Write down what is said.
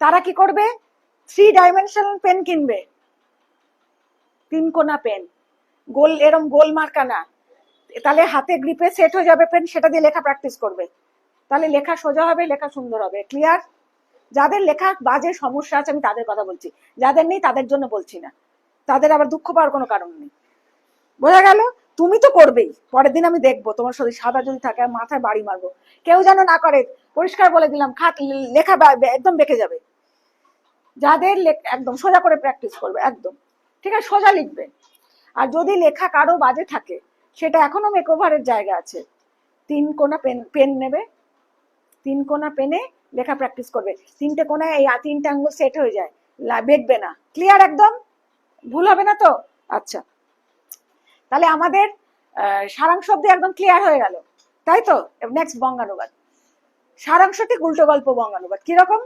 তারা কি করবে? থ্রি ডাইমেনশনাল পেন কিনবে। তিন কোনা পেন গোল, এরম গোল মার্কা না। তাহলে হাতে গ্রিপে সেট হয়ে যাবে পেন সেটা দিয়ে লেখা প্র্যাকটিস করবে। তাহলে লেখা সোজা হবে, লেখা সুন্দর হবে। ক্লিয়ার যাদের লেখা বাজে সমস্যা আছে, আমি তাদের কথা বলছি। যাদের নেই, তাদের জন্য বলছি না। তাদের আবার দুঃখ পাওয়ার কোনো কারণ নেই। বোঝা গেল? তুমি তো করবেই। পরের দিন আমি দেখব। তোমার সাথে সাদা যদি থাকে মাথায় বাড়ি মারবো। কেউ যেন না করে পরিষ্কার বলে দিলাম খাট লেখা একদম বেঁকে যাবে। যাদের একদম সোজা করে প্র্যাকটিস করবে একদম। ঠিক আছে সোজা লিখবে। আর যদি লেখা কারও বাজে থাকে সেটা এখনও মেকওভারের জায়গা আছে। তিন কোনা পেন পেন নেবে তিন কোনা পেনে লেখা প্র্যাকটিস করবে। তিনটে কোনায় এই তিনটে আঙ্গুল সেট হয়ে যায় বেঁকবে না। ক্লিয়ার একদম? ভুল হবে না তো? আচ্ছা। তাহলে আমাদের আহ, সারাংশ অব্দি একদম ক্লিয়ার হয়ে গেল। তাই তো? নেক্সট বঙ্গানুবাদ। সারাংশ ঠিক উল্টো গল্প বঙ্গানুবাদ। কীরকম?